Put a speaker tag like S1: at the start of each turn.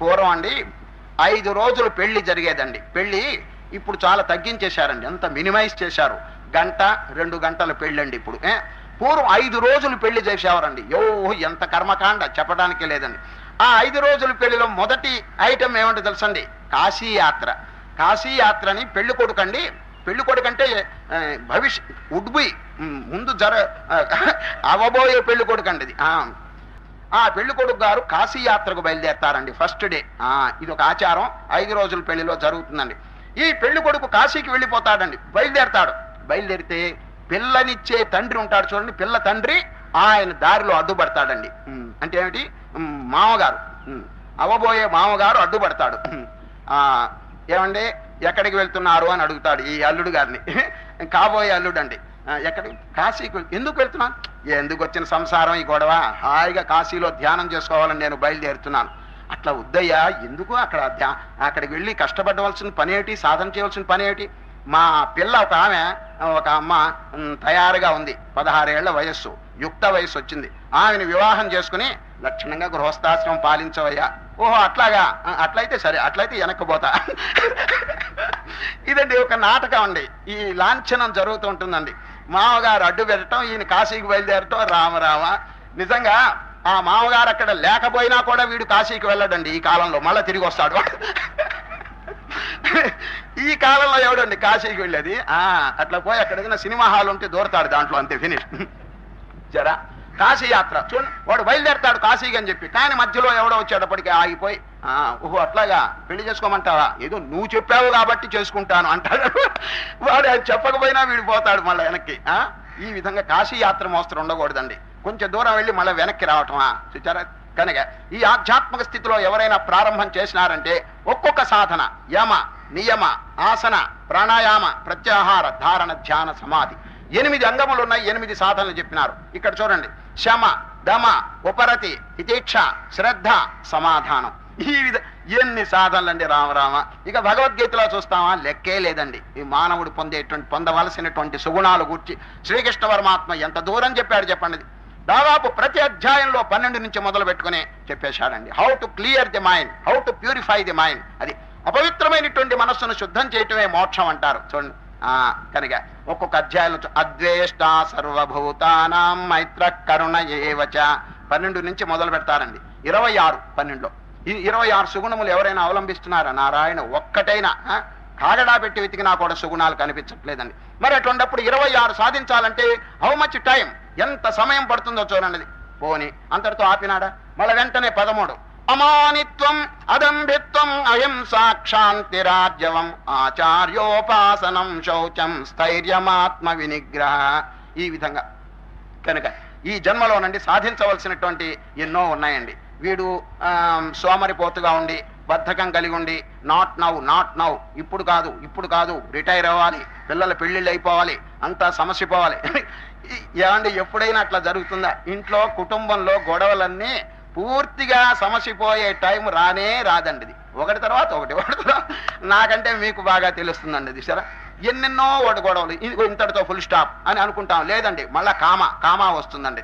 S1: పూర్వం అండి ఐదు రోజులు పెళ్ళి జరిగేదండి. పెళ్ళి ఇప్పుడు చాలా తగ్గించేశారండి. ఎంత మినిమైజ్ చేశారు. గంట రెండు గంటల పెళ్ళండి ఇప్పుడు పూర్వం ఐదు రోజులు పెళ్ళి చేసేవారండి. యో ఎంత కర్మకాండ చెప్పడానికి లేదండి. ఆ ఐదు రోజుల పెళ్ళిలో మొదటి ఐటమ్ ఏమంటే తెలుసండి? కాశీయాత్ర. కాశీయాత్రని పెళ్ళి కొడుకండి. పెళ్ళి కొడుకంటే భవిష్య ఉడ్బి ముందు జర అవబోయే పెళ్ళి కొడుకండి ఇది ఆ. పెళ్ళి కొడుకు గారు కాశీ యాత్రకు బయలుదేరతారండి ఫస్ట్ డే ఇది ఒక ఆచారం. ఐదు రోజుల పెళ్ళిలో జరుగుతుందండి. ఈ పెళ్ళి కొడుకు కాశీకి వెళ్ళిపోతాడండి బయలుదేరతాడు. బయలుదేరితే పిల్లనిచ్చే తండ్రి ఉంటాడు చూడండి పిల్ల తండ్రి ఆయన దారిలో అడ్డుపడతాడండి. అంటే ఏమిటి? మామగారు. అవ్వబోయే అవబోయే మామగారు అడ్డుపడతాడు. ఏమండి? ఎక్కడికి వెళ్తున్నారు అని అడుగుతాడు ఈ అల్లుడు గారిని. కాబోయే అల్లుడు అండి ఎక్కడికి? కాశీకి ఎందుకు వెళ్తున్నాను ఎందుకు వచ్చిన సంసారం ఈ గొడవ? హాయిగా కాశీలో ధ్యానం చేసుకోవాలని నేను బయలుదేరుతున్నాను. అట్లా వద్దయ్యా ఎందుకు అక్కడ ధ్యా అక్కడికి వెళ్ళి కష్టపడవలసిన పని ఏమిటి? సాధన చేయవలసిన పని ఏమిటి? మా పిల్ల ఒక ఆమె ఒక అమ్మ తయారుగా ఉంది. పదహారేళ్ళ వయస్సు యుక్త వయస్సు వచ్చింది. ఆమెను వివాహం చేసుకుని లక్షణంగా గృహస్థాశ్రమం పాలించవయ్యా. ఓహో అట్లాగా? అట్లయితే సరే అట్లయితే వెనక్కిపోతా ఇదండి ఒక నాటకం అండి. ఈ లాంఛనం జరుగుతూ ఉంటుందండి. మామగారు అడ్డు పెట్టడం ఈయన కాశీకి బయలుదేరటం రామరామ నిజంగా ఆ మామగారు అక్కడ లేకపోయినా కూడా వీడు కాశీకి వెళ్ళడండి ఈ కాలంలో. మళ్ళీ తిరిగి వస్తాడు. ఈ కాలంలో ఎవడండి కాశీకి వెళ్ళేది? ఆ అట్లా పోయి అక్కడ ఏదైనా సినిమా హాల్ ఉంటే దూరతాడు దాంట్లో అంతే ఫినిష్. జరా. కాశీయాత్ర. చూడండి వాడు బయలుదేరతాడు కాశీకి అని చెప్పి. కానీ మధ్యలో ఎవడో వచ్చేటప్పటికి ఆగిపోయి "ఆ, ఓహో అట్లాగా పెళ్ళి చేసుకోమంటావా? ఏదో నువ్వు చెప్పావు కాబట్టి చేసుకుంటాను అంటాడు. వాడు అది చెప్పకపోయినా వీడు పోతాడు మళ్ళీ వెనక్కి. ఆ? ఈ విధంగా కాశీయాత్ర మోస్తరు ఉండకూడదండి. కొంచెం దూరం వెళ్ళి మళ్ళీ వెనక్కి రావటమా? చూచారా? కనుక ఈ ఆధ్యాత్మిక స్థితిలో ఎవరైనా ప్రారంభం చేసినారంటే ఒక్కొక్క సాధన యమ నియమ ఆసన ప్రాణాయామ ప్రత్యాహార ధారణ ధ్యాన సమాధి. ఎనిమిది అంగములు ఉన్నాయి ఎనిమిది సాధనలు చెప్పినారు. ఇక్కడ చూడండి. శమ దమ ఉపరతి హితీక్ష శ్రద్ధ సమాధానం. ఈ విధ ఎన్ని సాధనలండి రామరామ ఇక భగవద్గీతలో చూస్తామా? లెక్కే లేదండి. ఈ మానవుడు పొందేటువంటి పొందవలసినటువంటి సుగుణాలు గుర్చి శ్రీకృష్ణ పరమాత్మ ఎంత దూరం చెప్పాడు చెప్పండి. దాదాపు ప్రతి అధ్యాయంలో పన్నెండు నుంచి మొదలు పెట్టుకుని చెప్పేశాడండి how to clear the mind how to purify the mind అది అపవిత్రమైనటువంటి మనస్సును శుద్ధం చేయటమే మోక్షం అంటారు. చూడండి. కనుక ఒక్కొక్క అధ్యాయంలో అద్వేష్ట సర్వభూతానాం మైత్ర కరుణ ఏవచ పన్నెండు నుంచి మొదలు పెడతారండి. ఇరవై ఆరు పన్నెండులో. ఈ ఇరవై ఆరు సుగుణములు ఎవరైనా అవలంబిస్తున్నారా? నారాయణ ఒక్కటైనా కాగడా పెట్టి వెతికినా కూడా సుగుణాలు కనిపించట్లేదండి. మరి అటువంటిప్పుడు ఇరవై ఆరు సాధించాలంటే హౌ మచ్ టైం ఎంత సమయం పడుతుందో చూడండి. పోని అంతటితో ఆపినాడా? మళ్ళీ వెంటనే పదమూడు. అమానిత్వం అదంభిత్వం అయం సాక్షాంతిరాజ్యవం ఆచార్యోపాసనం శౌచం స్థైర్యమాత్మ వినిగ్రహ ఈ విధంగా కనుక ఈ జన్మలోనండి సాధించవలసినటువంటి ఎన్నో ఉన్నాయండి. వీడు సోమరిపోతుగా ఉండి బద్ధకం కలిగి ఉండి నాట్ నౌ నాట్ నౌ ఇప్పుడు కాదు ఇప్పుడు కాదు రిటైర్ అవ్వాలి పిల్లల పెళ్ళిళ్ళు అయిపోవాలి అంతా సమస్య పోవాలి ఏమండి ఎప్పుడైనా అట్లా జరుగుతుందా? ఇంట్లో కుటుంబంలో గొడవలన్నీ పూర్తిగా సమసిపోయే టైం రానే రాదండి ఇది ఒకటి తర్వాత ఒకటి ఒకటి తర్వాత నాకంటే మీకు బాగా తెలుస్తుందండి ఇది సరే? ఎన్నెన్నో ఒకటి గొడవలు ఇది ఇంతటితో ఫుల్ స్టాప్ అని అనుకుంటాం. లేదండి మళ్ళా కామ కామా వస్తుందండి.